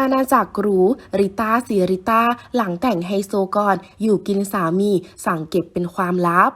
อาณาจักรหรูริต้าสีริต้าหลังแต่งไฮโซก่อน อยู่กินสามี สั่งเก็บเป็นความลับ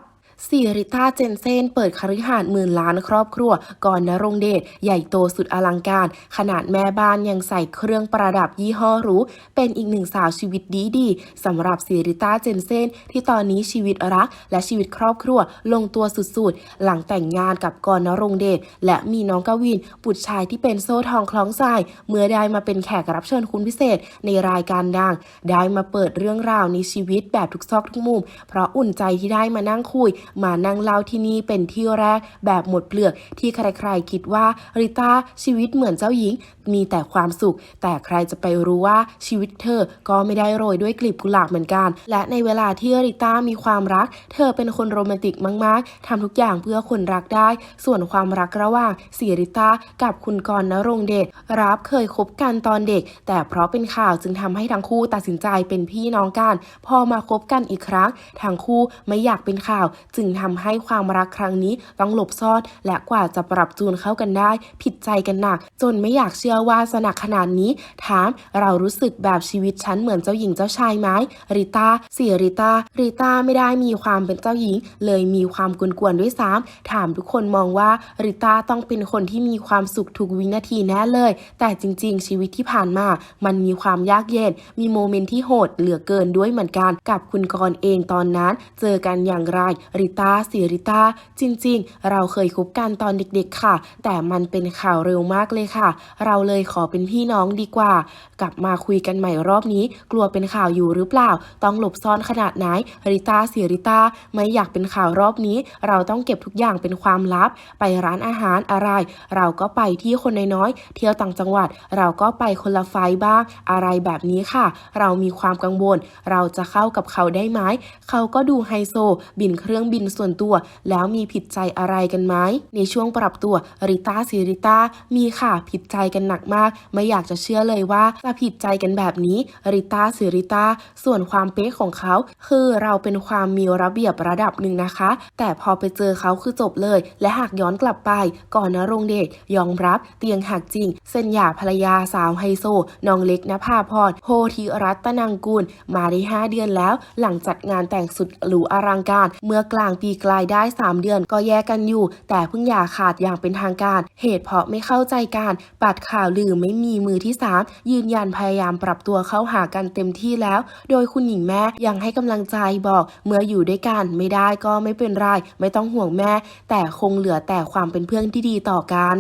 สีริต้าเจนเซนเปิดคฤหาสน์หมื่นล้านครอบครัว ก่อนนรงเดชใหญ่โตสุดอลังการ ขนาดแม่บ้านยังใส่เครื่องประดับยี่ห้อหรูเป็นอีกหนึ่งสาวชีวิตดีดีๆสำหรับสีริต้าเจนเซนที่ตอนนี้ชีวิตรัก และชีวิตครอบครัวลงตัวสุดๆ หลังแต่งงานกับกรนรงเดชและมีน้องกวินบุตรชายที่เป็นโซ่ทองคล้องใจเมื่อได้มาเป็นแขกรับเชิญคุณพิเศษในรายการดัง ได้มาเปิดเรื่องราวในชีวิตแบบทุกซอกทุกมุม เพราะอุ่นใจที่ได้มานั่งคุยมานั่งเล่าที่นี่เป็นที่แรกแบบหมดเปลือกที่ใครๆคิดว่าริต้าชีวิตเหมือนเจ้าหญิง มีแต่ความสุข แต่ใครจะไปรู้ว่าชีวิตเธอก็ไม่ได้โรยด้วยกลีบกุหลาบเหมือนกัน และในเวลาที่ริต้ามีความรัก เธอเป็นคนโรแมนติกมาก ๆทำทุกอย่างเพื่อคนรักได้ ส่วนความรักระหว่างสีริต้ากับคุณกรณ์นรงเดชรับเคยคบกันตอนเด็ก แต่เพราะเป็นข่าวจึงทำให้ทั้งคู่ตัดสินใจเป็นพี่น้องกัน พอมาคบกันอีกครั้งทั้งคู่ไม่อยากเป็นข่าว จึงทำให้ความรักครั้งนี้ต้องหลบซ่อนและกว่าจะปรับจูนเข้ากันได้ ผิดใจกันหนัก จนไม่อยากเชื่อว่าสนักขนาดนี้ ถามเรารู้สึกแบบชีวิตฉันเหมือนเจ้าหญิงเจ้าชายไหมริต้าเสียริต้าริต้าไม่ได้มีความเป็นเจ้าหญิง เลยมีความกวนๆด้วยซ้ำถามทุกคนมองว่าริต้าต้องเป็นคนที่มีความสุขทุกวินาทีแน่เลย แต่จริง ๆ ชีวิตที่ผ่านมา มันมีความยากเย็น มีโมเมนต์ที่โหดเหลือเกินด้วยเหมือนกัน กับคุณกรเองตอนนั้น เจอกันอย่างไรริต้าเสียริต้าจริง ๆ เราเคยคบกันตอนเด็ก ๆ ค่ะ แต่มันเป็นข่าวเร็วมากเลยค่ะ เราเลยขอเป็นพี่น้องดีกว่า กลับมาคุยกันใหม่รอบนี้ กลัวเป็นข่าวอยู่หรือเปล่า ต้องหลบซ่อนขนาดไหนริต้าเสียริต้าไม่อยากเป็นข่าวรอบนี้ เราต้องเก็บทุกอย่างเป็นความลับ ไปร้านอาหารอะไร เราก็ไปที่คนน้อยๆเที่ยวต่างจังหวัด เราก็ไปคนละไฟล์บ้างอะไรแบบนี้ค่ะ เรามีความกังวล เราจะเข้ากับเขาได้ไหมเขาก็ดูไฮโซ บินเครื่องบินส่วนตัว แล้วมีผิดใจอะไรกันไหมในช่วงปรับตัวริต้าสิริต้ามีค่ะผิดใจกันหนักมาก ไม่อยากจะเชื่อเลยว่าจะผิดใจกันแบบนี้ริต้าสิริต้าส่วนความเป๊ะของเขา คือเราเป็นความมีระเบียบระดับหนึ่งนะคะ แต่พอไปเจอเขาคือจบเลย และหากย้อนกลับไป ก่อนนรงเดชยอมรับเตียงหักจริง เส้นหย่าภรรยาสาวไฮโซน้องเล็กนภาพรโพธิรัตนังกูล มาได้ 5 เดือนแล้ว หลังจัดงานแต่งสุดหรูอลังการ เมื่อกลางปีกลายได้ 3 เดือนก็แยกกันอยู่ แต่เพิ่งหย่าขาดอย่างเป็นทางการ เหตุเพราะไม่เข้าใจการปัดข่าวลือไม่มีมือที่ 3 ยืนยันพยายามปรับตัวเข้าหากันเต็มที่แล้ว โดยคุณหญิงแม่ยังให้กำลังใจบอก เมื่ออยู่ด้วยกันไม่ได้ก็ไม่เป็นไรไม่ต้องห่วงแม่ แต่คงเหลือแต่ความเป็นเพื่อนที่ดีต่อกัน